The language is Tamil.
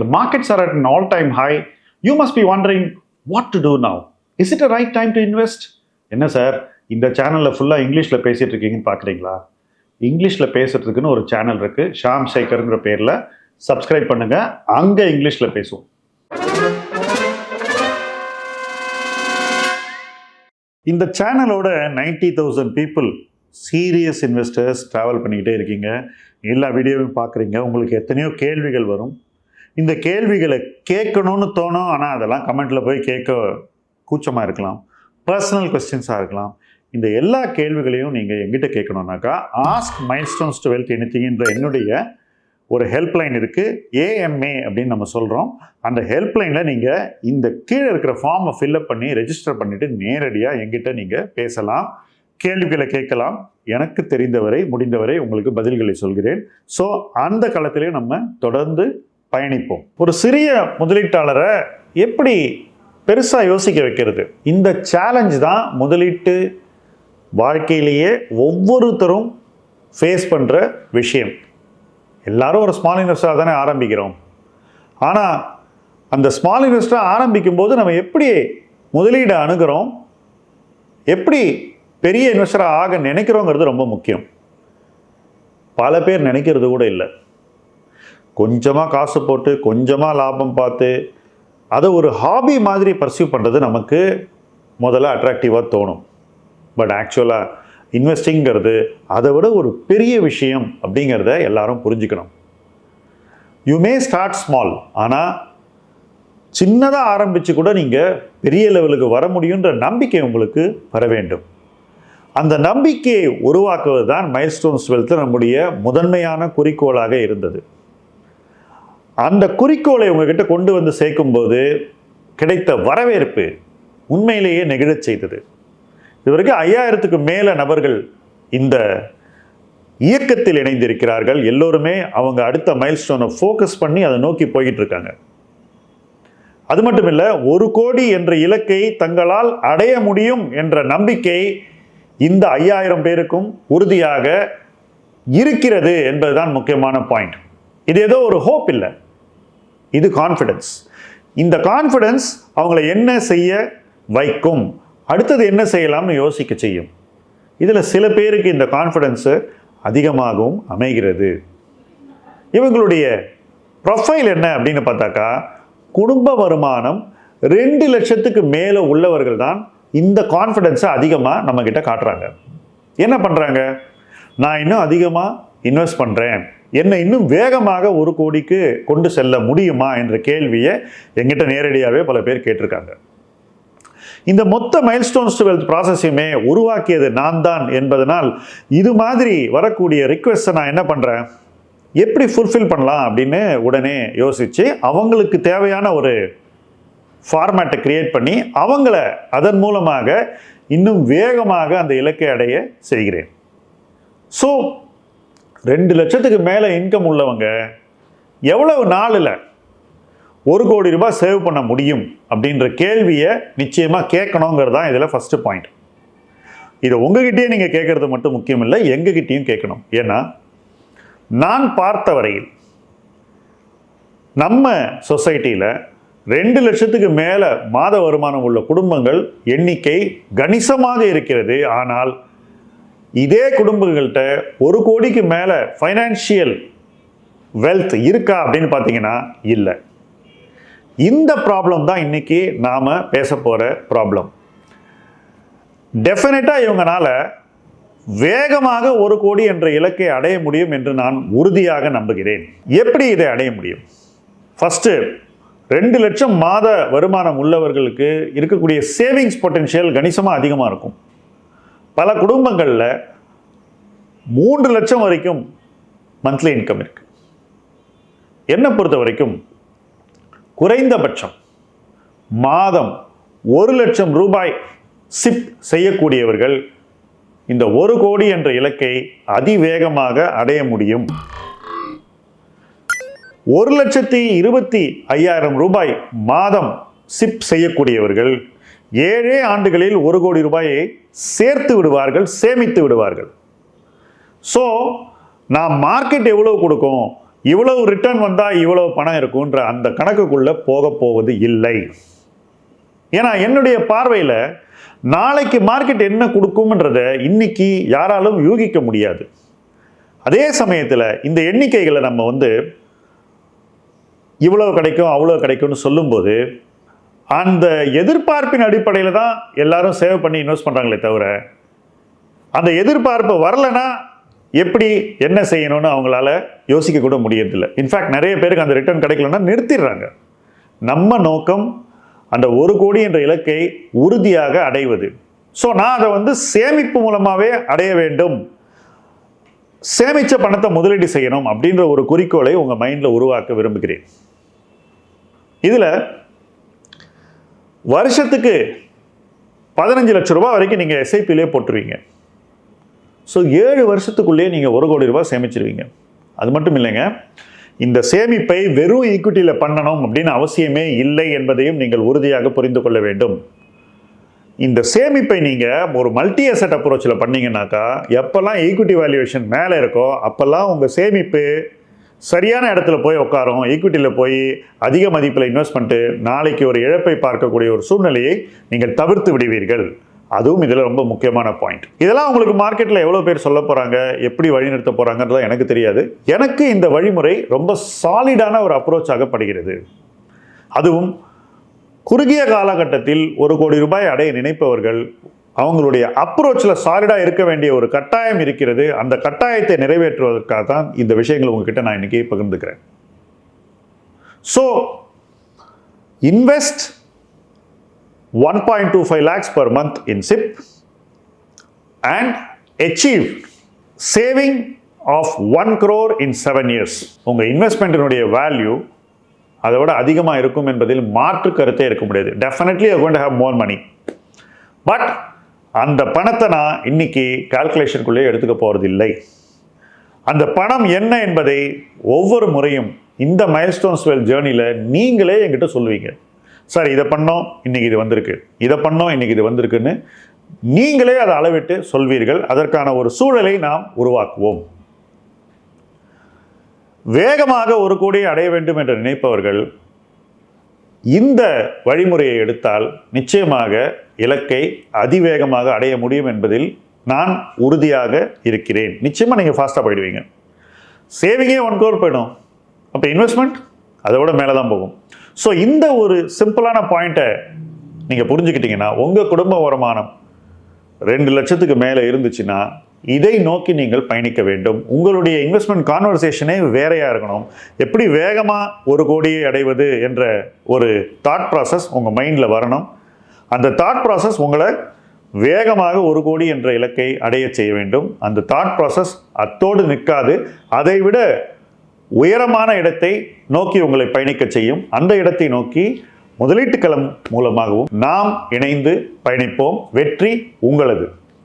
The markets are at an all time high. You must be wondering what to do now. Is it a right time to invest? என்ன சார் இந்த சேனலில் ஃபுல்லாக இங்கிலீஷில் பேசிகிட்டு இருக்கீங்கன்னு பார்க்குறீங்களா இங்கிலீஷில் பேசுறதுக்குன்னு ஒரு சேனல் இருக்குது ஷாம் சேகருங்கிற பேரில். சப்ஸ்கிரைப் பண்ணுங்கள் அங்கே இங்கிலீஷில் பேசுவோம். இந்த சேனலோட ninety thousand people serious investors travel பண்ணிக்கிட்டே இருக்கீங்க. எல்லா வீடியோவையும் பார்க்குறீங்க உங்களுக்கு எத்தனையோ கேள்விகள் வரும். இந்த கேள்விகளை கேட்கணும்னு தோணும் ஆனால் அதெல்லாம் கமெண்ட்டில் போய் கேட்க கூச்சமாக இருக்கலாம். பர்சனல் கொஸ்டின்ஸாக இருக்கலாம். இந்த எல்லா கேள்விகளையும் நீங்கள் எங்கிட்ட கேட்கணுன்னாக்கா ஆஸ்க் மைல்ஸ்டோன்ஸ் டு வெல்த் என்ற என்னுடைய ஒரு ஹெல்ப்லைன் இருக்குது ஏஎம்ஏ அப்படின்னு நம்ம சொல்கிறோம் அந்த ஹெல்ப்லைனில் நீங்கள் இந்த கீழே இருக்கிற ஃபார்மை ஃபில்அப் பண்ணி ரெஜிஸ்டர் பண்ணிவிட்டு நேரடியாக எங்கிட்ட நீங்கள் பேசலாம். கேள்விகளை கேட்கலாம். எனக்கு தெரிந்தவரை முடிந்தவரை உங்களுக்கு பதில்களை சொல்கிறேன். ஸோ அந்த களத்திலே நம்ம தொடர்ந்து பயணிப்போம். ஒரு சிறிய முதலீட்டாளரை எப்படி பெருசாக யோசிக்க வைக்கிறது? இந்த சேலஞ்ச் தான் முதலீட்டு வாழ்க்கையிலேயே ஒவ்வொருத்தரும் ஃபேஸ் பண்ணுற விஷயம். எல்லாரும் ஒரு ஸ்மால் இன்வெஸ்டராக தானே ஆரம்பிக்கிறோம். ஆனால் அந்த ஸ்மால் இன்வெஸ்டராக ஆரம்பிக்கும் போது நம்ம எப்படி முதலீடு அணுகிறோம்? எப்படி பெரிய இன்வெஸ்டராக ஆக நினைக்கிறோங்கிறது ரொம்ப முக்கியம். பல பேர் நினைக்கிறது கூட இல்லை. கொஞ்சமாக காசு போட்டு கொஞ்சமாக லாபம் பார்த்து அதை ஒரு ஹாபி மாதிரி பர்சியூ பண்ணுறது நமக்கு முதல்ல அட்ராக்டிவாக தோணும். பட் ஆக்சுவலாக இன்வெஸ்டிங்கிறது அதை விட ஒரு பெரிய விஷயம் அப்படிங்கிறத எல்லாரும் புரிஞ்சுக்கணும். யூ மே ஸ்டார்ட் ஸ்மால் ஆனால் சின்னதாக ஆரம்பித்து கூட நீங்கள் பெரிய லெவலுக்கு வர முடியுன்ற நம்பிக்கை உங்களுக்கு வர வேண்டும். அந்த நம்பிக்கையை உருவாக்குவது தான் மைல்ஸ்டோன்ஸ் டுவெல்த்து நம்முடைய முதன்மையான குறிக்கோளாக இருந்தது. அந்த குறிக்கோளை உங்ககிட்ட கொண்டு வந்து சேர்க்கும்போது கிடைத்த வரவேற்பு உண்மையிலேயே நெகிழச் செய்தது. இதுவரைக்கும் ஐயாயிரத்துக்கு மேலே நபர்கள் இந்த இயக்கத்தில் இணைந்திருக்கிறார்கள். எல்லோருமே அவங்க அடுத்த மைல்ஸ்டோனை ஃபோக்கஸ் பண்ணி அதை நோக்கி போய்கிட்டு இருக்காங்க அது மட்டும் இல்லை ஒரு கோடி என்ற இலக்கை தங்களால் அடைய முடியும் என்ற நம்பிக்கை இந்த ஐயாயிரம் பேருக்கும் உறுதியாக இருக்கிறது என்பதுதான் முக்கியமான பாயிண்ட் இது ஏதோ ஒரு ஹோப் இல்லை. இது கான்ஃபிடன்ஸ் இந்த கான்ஃபிடன்ஸ் அவங்கள என்ன செய்ய வைக்கும்? அடுத்தது என்ன செய்யலாம்னு யோசிக்க செய்யும். இதில் சில பேருக்கு இந்த கான்ஃபிடென்ஸு அதிகமாகவும் அமைகிறது. இவங்களுடைய ப்ரொஃபைல் என்ன அப்படின்னு பார்த்தாக்கா குடும்ப வருமானம் ரெண்டு லட்சத்துக்கு மேலே உள்ளவர்கள் தான் இந்த கான்ஃபிடென்ஸை அதிகமாக நம்மக்கிட்ட காட்டுறாங்க. என்ன பண்ணுறாங்க நான் இன்னும் அதிகமாக இன்வெஸ்ட் பண்ணுறேன் என்னை இன்னும் வேகமாக ஒரு கோடிக்கு கொண்டு செல்ல முடியுமா என்ற கேள்வியை எங்கிட்ட நேரடியாகவே பல பேர் கேட்டிருக்காங்க. இந்த மொத்த மைல்ஸ்டோன்ஸ் டுவெல்த் ப்ராசஸையுமே உருவாக்கியது நான் தான் என்பதனால் இது மாதிரி வரக்கூடிய ரிக்வெஸ்ட்டை நான் என்ன பண்ணுறேன் எப்படி ஃபுல்ஃபில் பண்ணலாம் அப்படின்னு உடனே யோசித்து அவங்களுக்கு தேவையான ஒரு ஃபார்மேட்டை கிரியேட் பண்ணி அவங்கள அதன் மூலமாக இன்னும் வேகமாக அந்த இலக்கை அடைய செய்கிறேன். ஸோ ரெண்டு லட்சத்துக்கு மேலே இன்கம் உள்ளவங்க எவ்வளவு நாளில் ஒரு கோடி ரூபாய் சேவ் பண்ண முடியும் அப்படின்ற கேள்வியை நிச்சயமாக கேட்கணுங்கிறது தான் இதில் ஃபஸ்ட்டு பாயிண்ட் இதை உங்ககிட்டயே நீங்கள் கேட்குறது மட்டும் முக்கியம் இல்லை எங்ககிட்டயும் கேட்கணும். ஏன்னா நான் பார்த்த வரையில் நம்ம சொசைட்டியில் ரெண்டு லட்சத்துக்கு மேலே மாத வருமானம் உள்ள குடும்பங்கள் எண்ணிக்கை கணிசமாக இருக்கிறது. ஆனால் இதே குடும்பங்கள்கிட்ட ஒரு கோடிக்கு மேலே ஃபைனான்ஷியல் வெல்த் இருக்கா அப்படின்னு பார்த்தீங்கன்னா இல்லை. இந்த ப்ராப்ளம் தான் இன்றைக்கி நாம் பேச போகிற ப்ராப்ளம் டெஃபினட்டாக இவங்கனால வேகமாக ஒரு கோடி என்ற இலக்கை அடைய முடியும் என்று நான் உறுதியாக நம்புகிறேன். எப்படி இதை அடைய முடியும்? ஃபஸ்ட்டு ரெண்டு லட்சம் மாத வருமானம் உள்ளவர்களுக்கு இருக்கக்கூடிய சேவிங்ஸ் பொட்டென்ஷியல் கணிசமாக அதிகமாக இருக்கும். பல குடும்பங்களில் மூன்று லட்சம் வரைக்கும் மந்த்லி இன்கம் இருக்குது என்னை பொறுத்த வரைக்கும் குறைந்தபட்சம் மாதம் ஒரு லட்சம் ரூபாய் சிப் செய்யக்கூடியவர்கள் இந்த ஒரு கோடி என்ற இலக்கை அதிவேகமாக அடைய முடியும். ஒரு லட்சத்தி இருபத்தி ஐயாயிரம் ரூபாய் மாதம் சிப் செய்யக்கூடியவர்கள் ஏழே ஆண்டுகளில் ஒரு கோடி ரூபாயை சேர்த்து விடுவார்கள் சேமித்து விடுவார்கள். ஸோ நான் மார்க்கெட் எவ்வளோ கொடுக்கும் இவ்வளவு ரிட்டர்ன் வந்தால் இவ்வளவு பணம் இருக்குன்ற அந்த கணக்குக்குள்ளே போக போவது இல்லை. ஏன்னா என்னுடைய பார்வையில் நாளைக்கு மார்க்கெட் என்ன கொடுக்கும்ன்றத இன்னைக்கு யாராலும் யூகிக்க முடியாது. அதே சமயத்தில் இந்த எண்ணிக்கைகளை நம்ம வந்து இவ்வளவு கிடைக்கும் அவ்வளோ கிடைக்கும்னு சொல்லும்போது அந்த எதிர்பார்ப்பின் அடிப்படையில் தான் எல்லாரும் சேவ் பண்ணி இன்வெஸ்ட் பண்ணுறாங்களே தவிர அந்த எதிர்பார்ப்பு வரலைன்னா எப்படி என்ன செய்யணும்னு அவங்களால யோசிக்க கூட முடியறதில்ல. இன்ஃபேக்ட் நிறைய பேருக்கு அந்த ரிட்டர்ன் கிடைக்கலன்னா நிறுத்திடுறாங்க. நம்ம நோக்கம் அந்த ஒரு கோடி என்ற இலக்கை உறுதியாக அடைவது. ஸோ நான் அதை வந்து சேமிப்பு மூலமாகவே அடைய வேண்டும். சேமித்த பணத்தை முதலீடு செய்யணும் அப்படின்ற ஒரு குறிக்கோளை உங்கள் மைண்டில் உருவாக்க விரும்புகிறேன். இதில் வருஷத்துக்கு பதினஞ்சு லட்ச ரூபாய் வரைக்கும் நீங்கள் எஸ்ஐபிலே போட்டுருவீங்க. ஸோ ஏழு வருஷத்துக்குள்ளேயே நீங்கள் ஒரு கோடி ரூபாய் சேமிச்சிருவீங்க. அது மட்டும் இல்லைங்க இந்த சேமிப்பை வெறும் ஈக்விட்டியில் பண்ணணும் அப்படின்னு அவசியமே இல்லை என்பதையும் நீங்கள் உறுதியாக புரிந்து கொள்ள வேண்டும். இந்த சேமிப்பை நீங்கள் ஒரு மல்டி அசெட் அப்ரோச்சில் பண்ணீங்கன்னாக்கா எப்போல்லாம் ஈக்விட்டி வேல்யூவேஷன் மேலே இருக்கோ அப்போல்லாம் உங்கள் சேமிப்பு சரியான இடத்துல போய் உட்காரும் ஈக்விட்டியில் போய் அதிக மதிப்பில் இன்வெஸ்ட் பண்ணிட்டு நாளைக்கு ஒரு இழப்பை பார்க்கக்கூடிய ஒரு சூழ்நிலையை நீங்கள் தவிர்த்து விடுவீர்கள். அதுவும் இதில் ரொம்ப முக்கியமான பாயிண்ட் இதெல்லாம் உங்களுக்கு மார்க்கெட்டில் எவ்வளோ பேர் சொல்ல போகிறாங்க எப்படி வழிநிறுத்த போகிறாங்கன்றது எனக்கு தெரியாது. எனக்கு இந்த வழிமுறை ரொம்ப சாலிடான ஒரு அப்ரோச்சாக படுகிறது. அதுவும் குறுகிய காலகட்டத்தில் ஒரு கோடி ரூபாய் அடைய நினைப்பவர்கள் அவங்களுடைய அப்ரோச்சில் சாலிடாக இருக்க வேண்டிய ஒரு கட்டாயம் இருக்கிறது. அந்த கட்டாயத்தை நிறைவேற்றுவதற்காக தான் இந்த விஷயங்கள் உங்ககிட்ட நான் இன்றைக்கி பகிர்ந்துக்கிறேன். So invest one point two five lakhs per month in SIP and achieve saving of one crore in seven years உங்கள் இன்வெஸ்ட்மெண்ட்டினுடைய வேல்யூ அதை விட அதிகமாக இருக்கும் என்பதில் மாற்று கருத்தே இருக்க முடியாது. Definitely I going to more money but அந்த பணத்தை நான் இன்னைக்கு கால்குலேஷனுக்குள்ளே எடுத்துக்க போகிறது இல்லை அந்த பணம் என்ன என்பதை ஒவ்வொரு முறையும் இந்த மைல்ஸ்டோன்ஸ் வெல் ஜேர்னியில் நீங்களே என்கிட்ட சொல்லுவீங்க. சார் இதை பண்ணோம் இன்னைக்கு இது வந்திருக்கு. இதை பண்ணோம் இன்றைக்கி இது வந்திருக்குன்னு நீங்களே அதை அளவிட்டு சொல்வீர்கள். அதற்கான ஒரு சூழலை நாம் உருவாக்குவோம். வேகமாக ஒரு கோடியை அடைய வேண்டும் என்று நினைப்பவர்கள் இந்த வழிமுறையை எடுத்தால் நிச்சயமாக இலக்கை அதிவேகமாக அடைய முடியும் என்பதில் நான் உறுதியாக இருக்கிறேன். நிச்சயமாக நீங்கள் ஃபாஸ்ட்டாக போயிடுவீங்க. சேவிங்கே ஒன் கோர் போயிடும். அப்போ இன்வெஸ்ட்மெண்ட் அதை விட மேலே தான் போகும். ஸோ இந்த ஒரு சிம்பிளான பாயிண்ட்டை நீங்கள் புரிஞ்சுக்கிட்டிங்கன்னா உங்கள் குடும்ப வருமானம் ரெண்டு லட்சத்துக்கு மேலே இருந்துச்சுன்னா இதை நோக்கி நீங்கள் பயணிக்க வேண்டும். உங்களுடைய இன்வெஸ்ட்மெண்ட் கான்வர்சேஷனே வேறையாக இருக்கணும். எப்படி வேகமாக ஒரு கோடியை அடைவது என்ற ஒரு தாட் ப்ராசஸ் உங்கள் மைண்டில் வரணும். அந்த தாட் ப்ராசஸ் உங்களை வேகமாக ஒரு கோடி என்ற இலக்கை அடைய செய்ய வேண்டும். அந்த தாட் ப்ராசஸ் அத்தோடு நிற்காது. அதை விட உயரமான இடத்தை நோக்கி உங்களை பயணிக்க செய்யும். அந்த இடத்தை நோக்கி முதலீட்டு களம் மூலமாகவும் நாம் இணைந்து பயணிப்போம். வெற்றி உங்களது.